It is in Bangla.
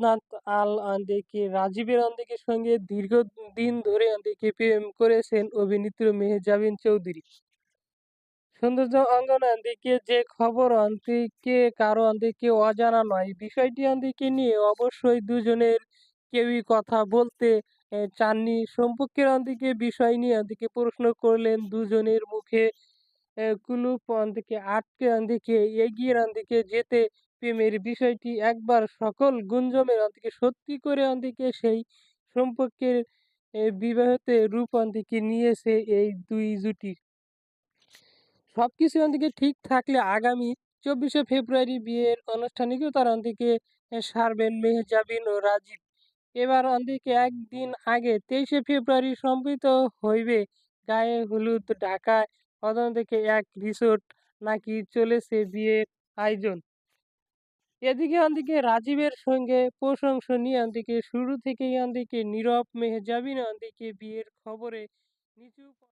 আদনান আল আন্দিকে, রাজীবের আন্দিকের সঙ্গে দীর্ঘদিন ধরে আন্দিকে প্রেম করেছেন অভিনেত্রী মেহজাবিন চৌধুরী। সৌন্দর্য অঙ্গন আন্দিকে যে খবর, আন্দিকে কারও আন্দিকে অজানা নয়। বিষয়টি আন্দিকে নিয়ে অবশ্যই দুজনের কেউই কথা বলতে চাননি। সম্পর্কের আন্দিকে বিষয় নিয়ে আন্দিকে প্রশ্ন করলেন দুজনের মুখে কুলুপ আন্দিকে আটকে আন্দিকে এগিয়ে আন্দিকে যেতে প্রেমের বিষয়টি একবার সকল গুঞ্জমের দিকে সত্যি করে দিকে সেই সম্পর্কের বিবাহতে রূপ দিকে নিয়েছে এই দুই জুটি। সব কিছু দিকে ঠিক থাকলে আগামী চব্বিশে ফেব্রুয়ারি বিয়ের আনুষ্ঠানিকতার দিকে সারবেন মেহজাবিন ও রাজীব। এবার দিকে একদিন আগে তেইশে ফেব্রুয়ারি সম্পৃত হইবে গায়ে হলুদ ঢাকায় থেকে এক রিসোর্ট নাকি চলেছে বিয়ের আয়োজন। এদিকে অন্দিকে রাজীবের সঙ্গে প্রশংসনীয় অন্দিকে শুরু থেকেই অন্দিকে নীরব মেহজাবিন আন্দিকে বিয়ের খবরে নিচু